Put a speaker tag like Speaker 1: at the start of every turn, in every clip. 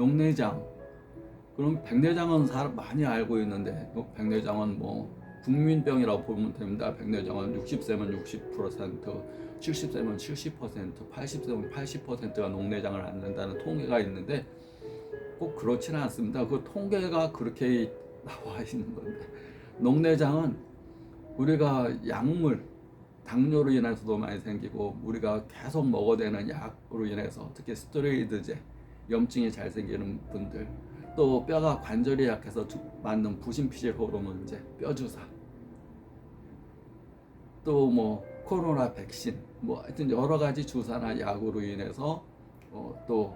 Speaker 1: 녹내장. 그럼 백내장은 사람 많이 알고 있는데 어, 백내장은 뭐 국민병이라고 보면 됩니다. 백내장은 60세면 60%, 70세면 70%, 80세면 80%가 녹내장을 앓는다는 통계가 있는데 꼭 그렇지는 않습니다. 그 통계가 그렇게 나와 있는 건데 녹내장은 우리가 약물 당뇨로 인해서도 많이 생기고 우리가 계속 먹어야 되는 약으로 인해서 특히 스테로이드제 염증이 잘 생기는 분들 또 뼈가 관절이 약해서 주- 맞는 부신피질 호르몬제 뼈 주사 또 뭐 코로나 백신 뭐 하여튼 여러 가지 주사나 약으로 인해서 어, 또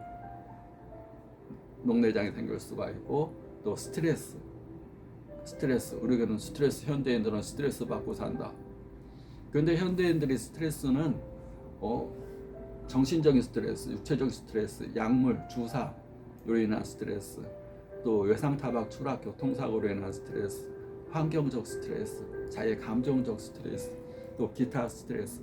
Speaker 1: 녹내장이 생길 수가 있고 또 스트레스 스트레스 우리는 스트레스 현대인들은 스트레스 받고 산다. 그런데 현대인들이 스트레스는 어 정신적인 스트레스, 육체적 스트레스, 약물, 주사 로 인한 스트레스, 또 외상 타박 추락 교통사고로 인한 스트레스, 환경적 스트레스, 자의 감정적 스트레스, 또 기타 스트레스.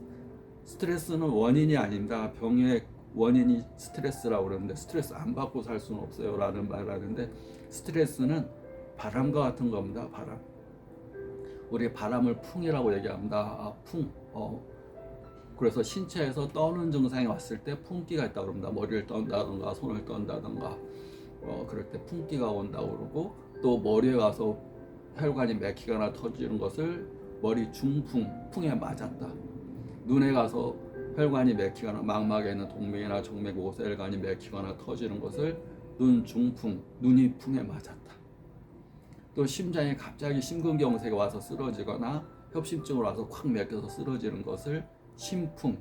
Speaker 1: 스트레스는 원인이 아닙니다. 병의 원인이 스트레스라고 그러는데 스트레스 안 받고 살 수는 없어요라는 말을 하는데 스트레스는 바람과 같은 겁니다. 바람. 우리 바람을 풍이라고 얘기합니다. 아, 풍. 어. 그래서 신체에서 떠는 증상이 왔을 때 풍기가 있다고 그럽니다. 머리를 떤다든가 손을 떤다든가 어, 그럴 때 풍기가 온다고 그러고 또 머리에 가서 혈관이 막히거나 터지는 것을 머리 중풍, 풍에 맞았다. 눈에 가서 혈관이 막히거나 망막에 있는 동맥이나 정맥 오세혈관이 막히거나 터지는 것을 눈 중풍, 눈이 풍에 맞았다. 또 심장에 갑자기 심근경색이 와서 쓰러지거나 협심증으로 와서 콱 막혀서 쓰러지는 것을 심풍,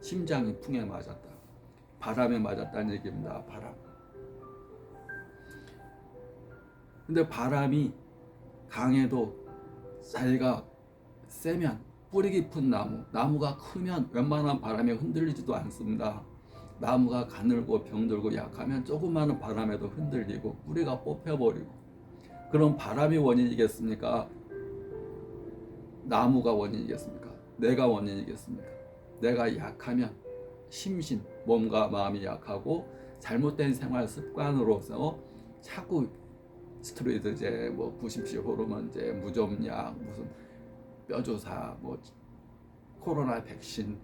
Speaker 1: 심장이 풍에 맞았다. 바람에 맞았다는 얘기입니다. 바람. 근데 바람이 강해도 자기가 세면 뿌리 깊은 나무, 나무가 크면 웬만한 바람에 흔들리지도 않습니다. 나무가 가늘고 병들고 약하면 조그마한 바람에도 흔들리고 뿌리가 뽑혀버리고 그럼 바람이 원인이겠습니까? 나무가 원인이겠습니까? 내가 원인이겠습니까? 내가 약하면 심신, 몸과 마음이 약하고 잘못된 생활 습관으로서 자꾸 스테로이드제, 뭐 부심피 호르몬제, 무좀약, 무슨 뼈조사, 뭐 코로나 백신,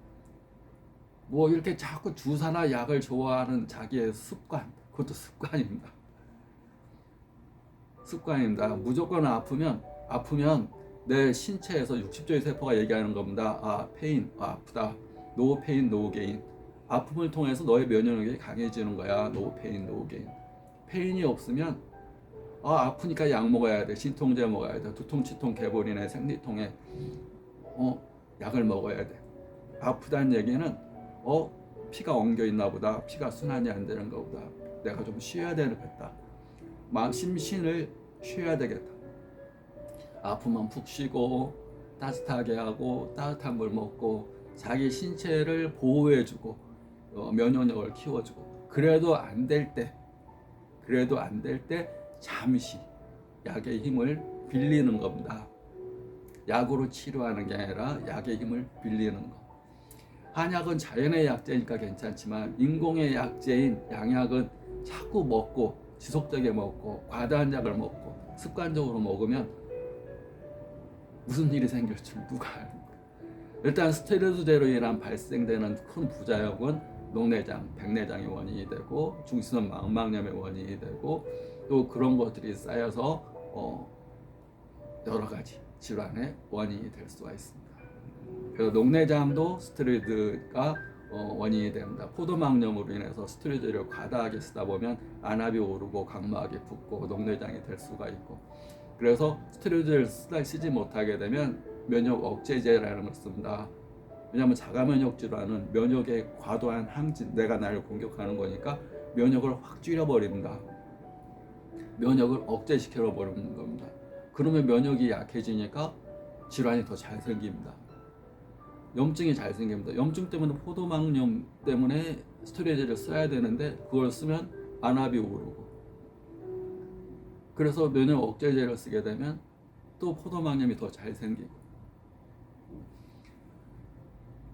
Speaker 1: 뭐 이렇게 자꾸 주사나 약을 좋아하는 자기의 습관, 그것도 습관입니다. 습관입니다. 무조건 아프면 아프면 내 신체에서 60조의 세포가 얘기하는 겁니다. 아 페인, 아, 아프다. 노 페인, 노 게인. 아픔을 통해서 너의 면역력이 강해지는 거야. 노 페인, 노 게인. 페인이 없으면 아 아프니까 약 먹어야 돼. 진통제 먹어야 돼. 두통, 치통, 개보리네 생리통에 어 약을 먹어야 돼. 아프다는 얘기는 어 피가 엉겨 있나 보다. 피가 순환이 안 되는 거 보다. 내가 좀 쉬어야 되겠다. 심신을 쉬어야 되겠다. 아프면 푹 쉬고 따뜻하게 하고 따뜻한 물 먹고 자기 신체를 보호해주고 어, 면역력을 키워주고 그래도 안 될 때 그래도 안 될 때 잠시 약의 힘을 빌리는 겁니다. 약으로 치료하는 게 아니라 약의 힘을 빌리는 거. 한약은 자연의 약제니까 괜찮지만 인공의 약제인 양약은 자꾸 먹고 지속적에 먹고 과다한 약을 먹고 습관적으로 먹으면 무슨 일이 생길 줄 누가 알까? 일단 스테로이드제로 인한 발생되는 큰 부작용은 녹내장, 백내장의 원인이 되고 중수선 망막염의 원인이 되고 또 그런 것들이 쌓여서 어, 여러 가지 질환의 원인이 될 수가 있습니다. 그래서 녹내장도 스테로이드가 어, 원인이 됩니다. 포도막염으로 인해서 스테로이드를 과다하게 쓰다 보면 안압이 오르고 각막이 붓고 녹내장이 될 수가 있고 그래서 스테로이드를 쓰지 못하게 되면 면역 억제제라는 걸 씁니다. 왜냐하면 자가 면역 질환은 면역의 과도한 항진, 내가 나를 공격하는 거니까 면역을 확 줄여버립니다. 면역을 억제시켜 버리는 겁니다. 그러면 면역이 약해지니까 질환이 더 잘 생깁니다. 염증이 잘 생깁니다. 염증 때문에 포도막염 때문에 스테로이드를 써야 되는데 그걸 쓰면 안압이 오르고 그래서 면역 억제제를 쓰게 되면 또 포도막염이 더 잘 생기고.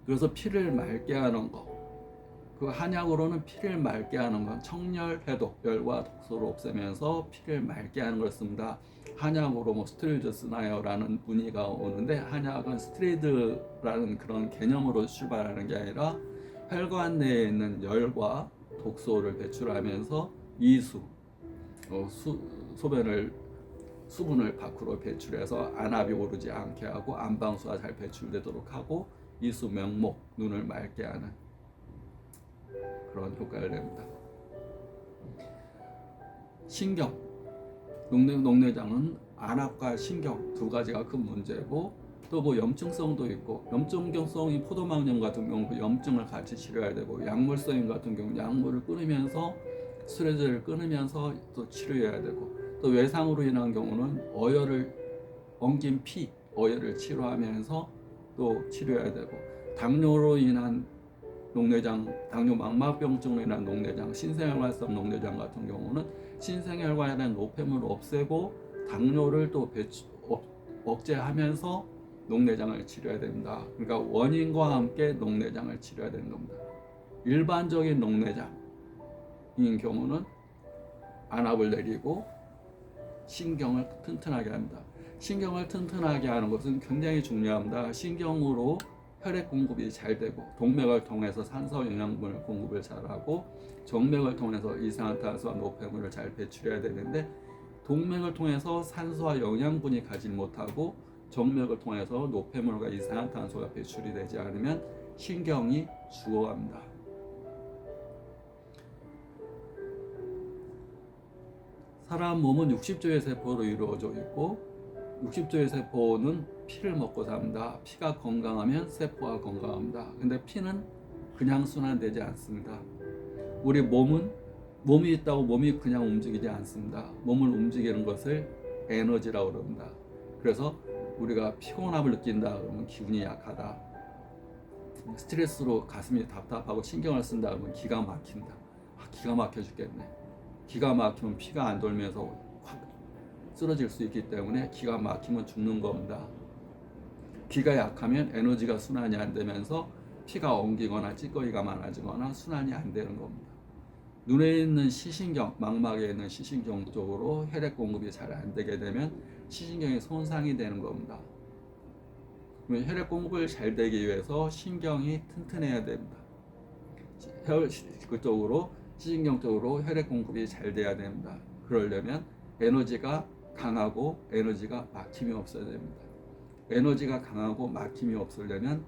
Speaker 1: 그래서 피를 맑게 하는 거. 그 한약으로는 피를 맑게 하는 건 청열 해독 열과 독소를 없애면서 피를 맑게 하는 걸 씁니다. 한약으로 뭐 스트레이드 쓰나요라는 문의가 오는데 한약은 스트레이드라는 그런 개념으로 출발하는 게 아니라 혈관 내에 있는 열과 독소를 배출하면서 이수 어, 수, 소변을 수분을 밖으로 배출해서 안압이 오르지 않게 하고 안방수가 잘 배출되도록 하고 이수 명목 눈을 맑게 하는 그런 효과를 냅니다. 신경 녹내, 녹내장은 안압과 신경 두 가지가 큰 문제고 또 뭐 염증성도 있고 염증성이 포도막염 같은 경우 그 염증을 같이 치료해야 되고 약물성인 같은 경우 약물을 끊으면서 스트레스를 끊으면서 또 치료해야 되고 또 외상으로 인한 경우는 어혈을 엉긴 피 어혈을 치료하면서 또 치료해야 되고 당뇨로 인한 녹내장, 당뇨 망막병증으로 인한 녹내장, 신생혈관성 녹내장 같은 경우는 신생혈관에 대한 노폐물을 없애고 당뇨를 또 배치, 억, 억제하면서 녹내장을 치료해야 됩니다. 그러니까 원인과 함께 녹내장을 치료해야 되는 겁니다. 일반적인 녹내장인 경우는 안압을 내리고 신경을 튼튼하게 합니다. 신경을 튼튼하게 하는 것은 굉장히 중요합니다. 신경으로 혈액 공급이 잘 되고 동맥을 통해서 산소 영양분을 공급을 잘하고 정맥을 통해서 이산화탄소와 노폐물을 잘 배출해야 되는데 동맥을 통해서 산소와 영양분이 가지 못하고 정맥을 통해서 노폐물과 이산화탄소가 배출이 되지 않으면 신경이 죽어갑니다. 사람 몸은 60조의 세포로 이루어져 있고 60조의 세포는 피를 먹고 삽니다. 피가 건강하면 세포가 건강합니다. 근데 피는 그냥 순환되지 않습니다. 우리 몸은 몸이 있다고 몸이 그냥 움직이지 않습니다. 몸을 움직이는 것을 에너지라고 그럽니다. 그래서 우리가 피곤함을 느낀다 그러면 기분이 약하다. 스트레스로 가슴이 답답하고 신경을 쓴다 그러면 기가 막힌다. 아, 기가 막혀 죽겠네. 기가 막히면 피가 안 돌면서 확 쓰러질 수 있기 때문에 기가 막히면 죽는 겁니다. 기가 약하면 에너지가 순환이 안 되면서 피가 엉기거나 찌꺼기가 많아지거나 순환이 안 되는 겁니다. 눈에 있는 시신경, 망막에 있는 시신경 쪽으로 혈액 공급이 잘 안 되게 되면 시신경이 손상이 되는 겁니다. 혈액 공급을 잘 되기 위해서 신경이 튼튼해야 됩니다. 혈 그쪽으로 시신경 쪽으로 혈액 공급이 잘 돼야 됩니다. 그러려면 에너지가 강하고 에너지가 막힘이 없어야 됩니다. 에너지가 강하고 막힘이 없으려면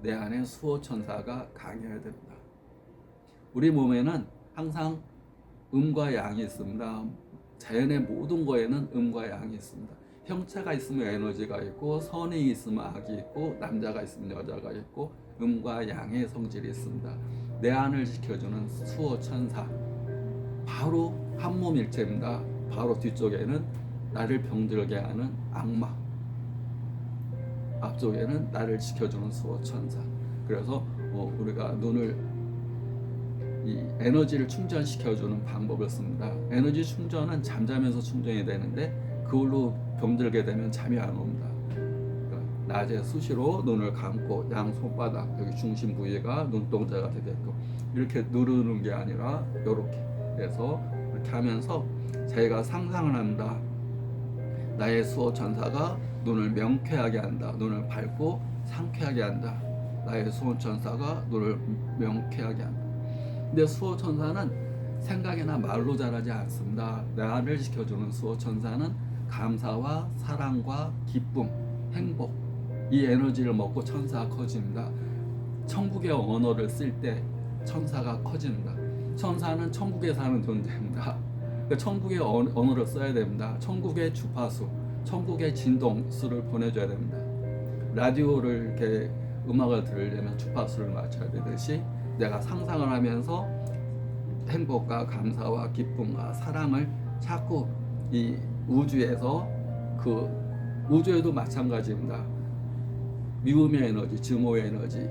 Speaker 1: 내 안에 수호천사가 강해야 됩니다. 우리 몸에는 항상 음과 양이 있습니다. 자연의 모든 거에는 음과 양이 있습니다. 형체가 있으면 에너지가 있고 선이 있으면 악이 있고 남자가 있으면 여자가 있고 음과 양의 성질이 있습니다. 내 안을 지켜주는 수호 천사 바로 한몸 일체입니다. 바로 뒤쪽에는 나를 병들게 하는 악마 앞쪽에는 나를 지켜주는 수호 천사 그래서 어, 우리가 눈을 이 에너지를 충전시켜주는 방법을 씁니다. 에너지 충전은 잠자면서 충전이 되는데 그걸로 병들게 되면 잠이 안 옵니다. 낮에 수시로 눈을 감고 양 손바닥 여기 중심 부위가 눈동자가 되게끔 이렇게 누르는 게 아니라 이렇게 해서 이렇게 하면서 자기가 상상을 합니다. 나의 수호 천사가 눈을 명쾌하게 한다. 눈을 밝고 상쾌하게 한다. 나의 수호 천사가 눈을 명쾌하게 한다. 근데 수호 천사는 생각이나 말로 잘하지 않습니다. 나를 지켜주는 수호 천사는 감사와 사랑과 기쁨, 행복 이 에너지를 먹고 천사가 커집니다. 천국의 언어를 쓸 때 천사가 커집니다. 천사는 천국에 사는 존재입니다. 그러니까 천국의 언어를 써야 됩니다. 천국의 주파수, 천국의 진동수를 보내줘야 됩니다. 라디오를 이렇게 음악을 들으려면 주파수를 맞춰야 되듯이 내가 상상을 하면서 행복과 감사와 기쁨과 사랑을 자꾸 이 우주에서 그 우주에도 마찬가지입니다. 미움의 에너지, 증오의 에너지,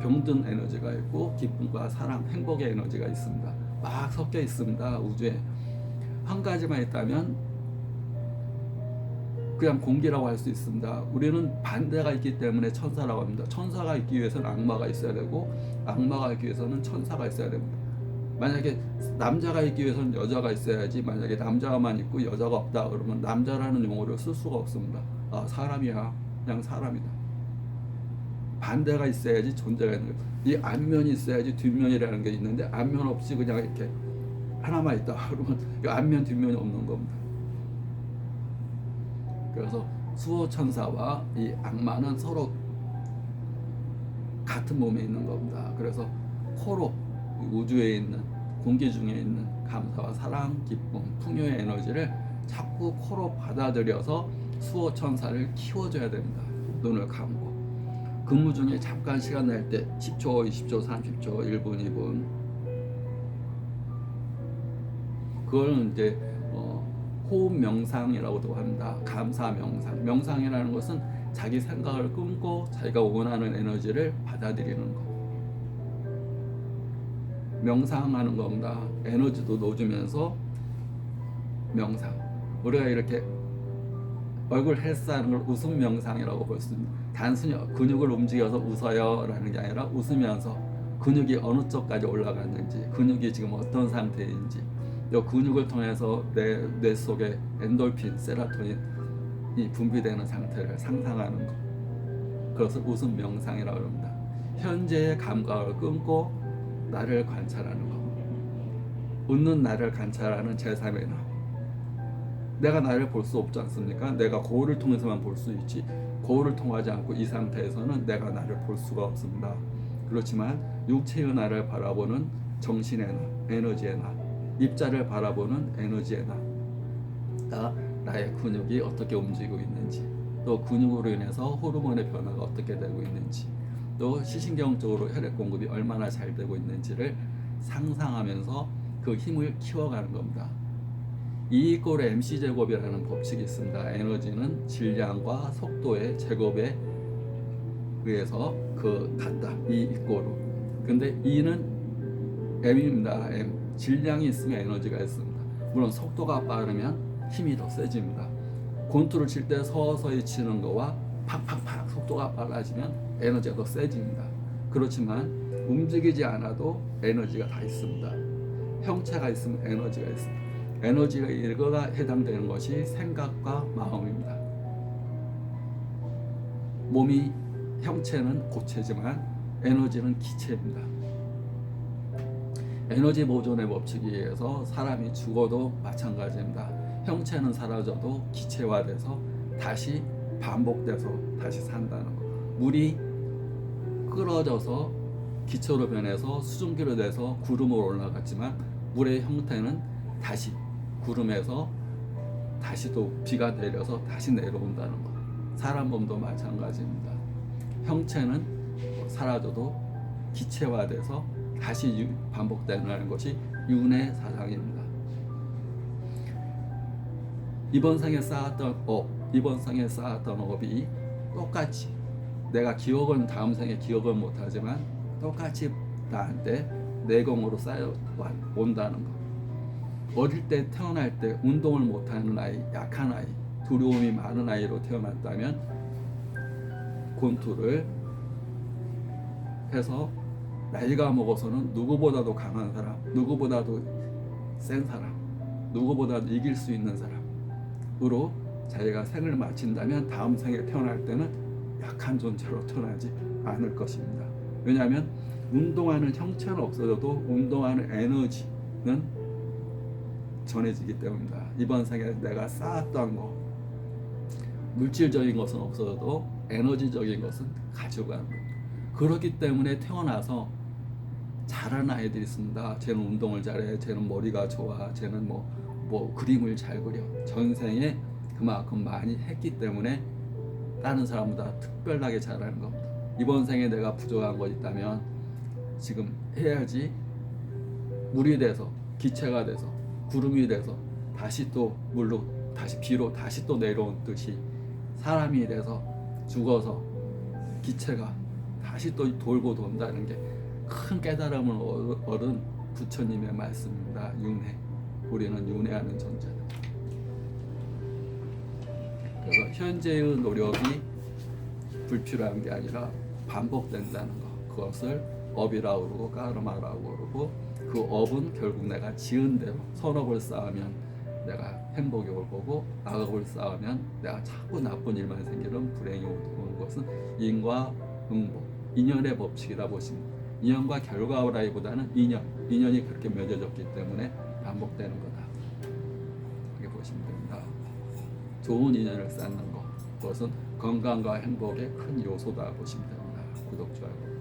Speaker 1: 병든 에너지가 있고 기쁨과 사랑, 행복의 에너지가 있습니다. 막 섞여 있습니다. 우주에 한 가지만 있다면 그냥 공기라고 할 수 있습니다. 우리는 반대가 있기 때문에 천사라고 합니다. 천사가 있기 위해서는 악마가 있어야 되고 악마가 있기 위해서는 천사가 있어야 됩니다. 만약에 남자가 있기 위해서는 여자가 있어야지 만약에 남자만 있고 여자가 없다 그러면 남자라는 용어를 쓸 수가 없습니다. 아 사람이야 그냥 사람이다. 반대가 있어야지 존재가 있는 거예요. 이 앞면이 있어야지 뒷면이라는 게 있는데 앞면 없이 그냥 이렇게 하나만 있다 그러면 이 앞면 뒷면이 없는 겁니다. 그래서 수호 천사와 이 악마는 서로 같은 몸에 있는 겁니다. 그래서 코로 우주에 있는 공기 중에 있는 감사와 사랑, 기쁨, 풍요의 에너지를 자꾸 코로 받아들여서 수호 천사를 키워줘야 됩니다. 눈을 감고 근무 중에 잠깐 시간 날 때 10초, 20초, 30초, 1분, 2분 그거는 이제 어, 호흡 명상이라고도 합니다. 감사 명상. 명상이라는 것은 자기 생각을 끊고 자기가 원하는 에너지를 받아들이는 것. 명상하는 겁니다. 에너지도 넣어주면서 명상. 우리가 이렇게 얼굴 헬스하는 걸 웃음 명상이라고 볼 수 있습니다. 단순히 근육을 움직여서 웃어요라는 게 아니라 웃으면서 근육이 어느 쪽까지 올라갔는지, 근육이 지금 어떤 상태인지, 이 근육을 통해서 내 뇌 속에 엔돌핀, 세라토닌이 분비되는 상태를 상상하는 것. 그것을 웃음 명상이라고 합니다. 현재의 감각을 끊고 나를 관찰하는 것. 웃는 나를 관찰하는 제3의 나. 내가 나를 볼 수 없지 않습니까? 내가 거울을 통해서만 볼 수 있지. 거울을 통하지 않고 이 상태에서는 내가 나를 볼 수가 없습니다. 그렇지만 육체의 나를 바라보는 정신의 나, 에너지의 나, 입자를 바라보는 에너지의 나, 나 나의 근육이 어떻게 움직이고 있는지, 또 근육으로 인해서 호르몬의 변화가 어떻게 되고 있는지, 또 시신경적으로 혈액 공급이 얼마나 잘 되고 있는지를 상상하면서 그 힘을 키워가는 겁니다. E 이꼴 MC 제곱이라는 법칙이 있습니다. 에너지는 질량과 속도의 제곱에 의해서 그 같다. E 이꼴로. 근데 E는 M입니다. M. 질량이 있으면 에너지가 있습니다. 물론 속도가 빠르면 힘이 더 세집니다. 권투를 칠 때 서서히 치는 거와 팍팍팍 속도가 빨라지면 에너지가 더 세집니다. 그렇지만 움직이지 않아도 에너지가 다 있습니다. 형체가 있으면 에너지가 있습니다. 에너지가 해당되는 것이 생각과 마음입니다. 몸이 형체는 고체지만 에너지는 기체입니다. 에너지 보존의 법칙에 의해서 사람이 죽어도 마찬가지입니다. 형체는 사라져도 기체화돼서 다시 반복돼서 다시 산다는 것. 물이 끓어져서 기초로 변해서 수증기로 돼서 구름으로 올라갔지만 물의 형태는 다시 구름에서 다시 또 비가 내려서 다시 내려온다는 것. 사람 몸도 마찬가지입니다. 형체는 사라져도 기체화돼서 다시 유- 반복되는 것이 윤의 사상입니다. 이번 생에 쌓았던 업, 이번 생에 쌓았던 업이 똑같이 내가 기억은 다음 생에 기억을 못하지만 똑같이 나한테 내공으로 쌓여 와- 온다는 것. 어릴 때 태어날 때 운동을 못하는 아이, 약한 아이, 두려움이 많은 아이로 태어났다면 권투를 해서 나이가 먹어서는 누구보다도 강한 사람, 누구보다도 센 사람, 누구보다도 이길 수 있는 사람으로 자기가 생을 마친다면 다음 생에 태어날 때는 약한 존재로 태어나지 않을 것입니다. 왜냐하면 운동하는 형체는 없어져도 운동하는 에너지는 전해지기 때문입니다. 이번 생에 내가 쌓았던 거 물질적인 것은 없어도 에너지적인 것은 가지고 가는 겁니다. 그렇기 때문에 태어나서 잘하는 아이들이 있습니다. 쟤는 운동을 잘해, 쟤는 머리가 좋아, 쟤는 뭐, 뭐 그림을 잘 그려. 전생에 그만큼 많이 했기 때문에 다른 사람보다 특별하게 잘하는 겁니다. 이번 생에 내가 부족한 것 있다면 지금 해야지 물이 돼서 기체가 돼서 구름이 돼서 다시 또 물로 다시 비로 다시 또 내려온 듯이 사람이 돼서 죽어서 기체가 다시 또 돌고 돈다는 게 큰 깨달음을 얻- 얻은 부처님의 말씀입니다. 윤회. 우리는 윤회하는 존재다. 그래서 현재의 노력이 불필요한 게 아니라 반복된다는 것. 그것을 업이라고 그러고 까르마라고 그러고 그 업은 결국 내가 지은 대로 선업을 쌓으면 내가 행복이 올 거고 악업을 쌓으면 내가 자꾸 나쁜 일만 생기는 불행이 오는 것은 인과 응복 인연의 법칙이라 보시면 인연과 결과라기보다는 인연 인연이 그렇게 맺어졌기 때문에 반복되는 거다. 이렇게 보시면 됩니다. 좋은 인연을 쌓는 것 그것은 건강과 행복의 큰 요소다 보시면 됩니다. 구독 좋아요